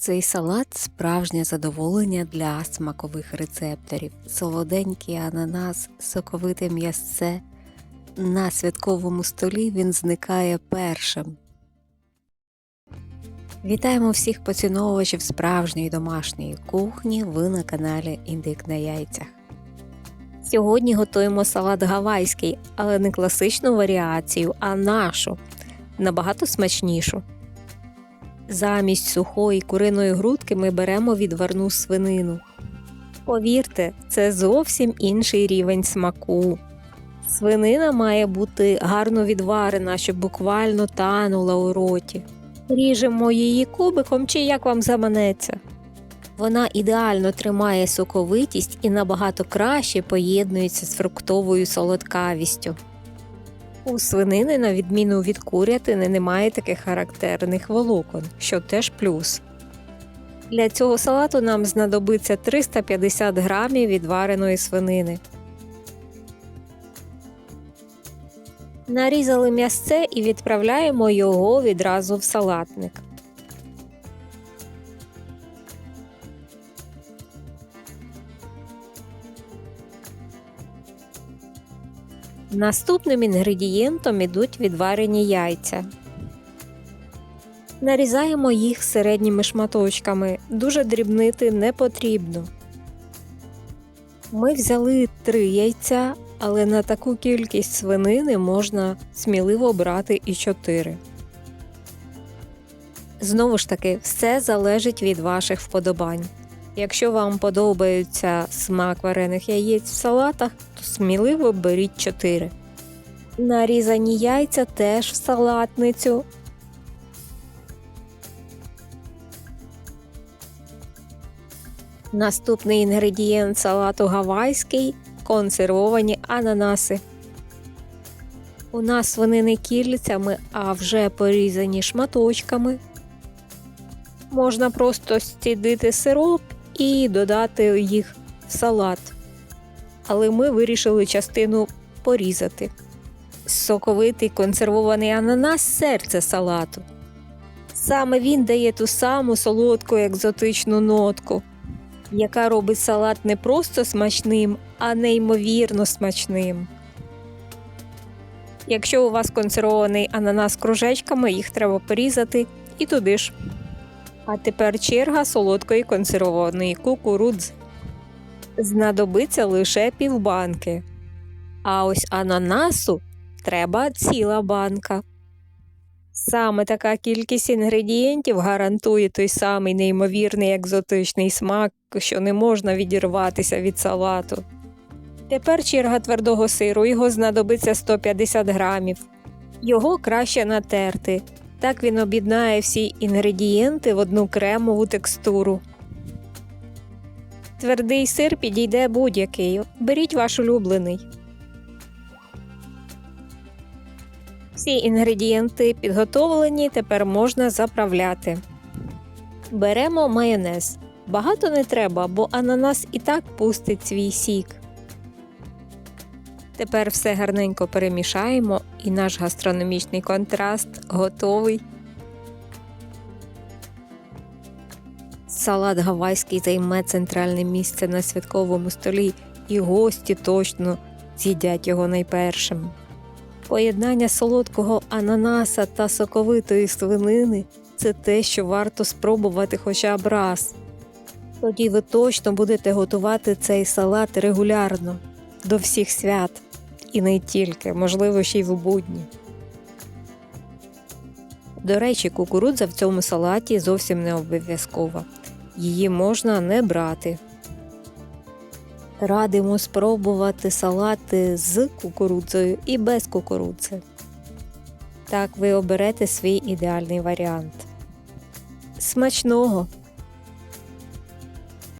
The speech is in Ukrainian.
Цей салат справжнє задоволення для смакових рецепторів. Солоденький ананас, соковите м'ясце. На святковому столі він зникає першим. Вітаємо всіх поціновувачів справжньої домашньої кухні. Ви на каналі Індик на яйцях. Сьогодні готуємо салат гавайський, але не класичну варіацію, а нашу, набагато смачнішу. Замість сухої куриної грудки ми беремо відварну свинину. Повірте, це зовсім інший рівень смаку. Свинина має бути гарно відварена, щоб буквально танула у роті. Ріжемо її кубиком чи як вам заманеться. Вона ідеально тримає соковитість і набагато краще поєднується з фруктовою солодкавістю. У свинини, на відміну від курятини, немає таких характерних волокон, що теж плюс. Для цього салату нам знадобиться 350 грамів відвареної свинини. Нарізали м'ясце і відправляємо його відразу в салатник. Наступним інгредієнтом ідуть відварені яйця. Нарізаємо їх середніми шматочками, дуже дрібнити не потрібно. Ми взяли три яйця, але на таку кількість свинини можна сміливо брати і чотири. Знову ж таки, все залежить від ваших вподобань. Якщо вам подобається смак варених яєць в салатах, то сміливо беріть 4. Нарізані яйця теж в салатницю. Наступний інгредієнт салату гавайський консервовані ананаси. У нас вони не кільцями, а вже порізані шматочками. Можна просто стідити сироп і додати їх в салат. Але ми вирішили частину порізати. Соковитий консервований ананас серце салату. Саме він дає ту саму солодку екзотичну нотку, яка робить салат не просто смачним, а неймовірно смачним. Якщо у вас консервований ананас кружечками, їх треба порізати і туди ж. А тепер черга солодкої консервованої кукурудзи. Знадобиться лише півбанки. А ось ананасу треба ціла банка. Саме така кількість інгредієнтів гарантує той самий неймовірний екзотичний смак, що не можна відірватися від салату. Тепер черга твердого сиру, його знадобиться 150 грамів. Його краще натерти. Так він об'єднає всі інгредієнти в одну кремову текстуру. Твердий сир підійде будь-який. Беріть ваш улюблений. Всі інгредієнти підготовлені, тепер можна заправляти. Беремо майонез. Багато не треба, бо ананас і так пустить свій сік. Тепер все гарненько перемішаємо, і наш гастрономічний контраст готовий. Салат гавайський займе центральне місце на святковому столі, і гості точно з'їдять його найпершим. Поєднання солодкого ананаса та соковитої свинини це те, що варто спробувати хоча б раз. Тоді ви точно будете готувати цей салат регулярно до всіх свят і не тільки, можливо, ще й в будні. До речі, кукурудза в цьому салаті зовсім не обов'язкова. Її можна не брати. Радимо спробувати салати з кукурудзою і без кукурудзи. Так ви оберете свій ідеальний варіант. Смачного!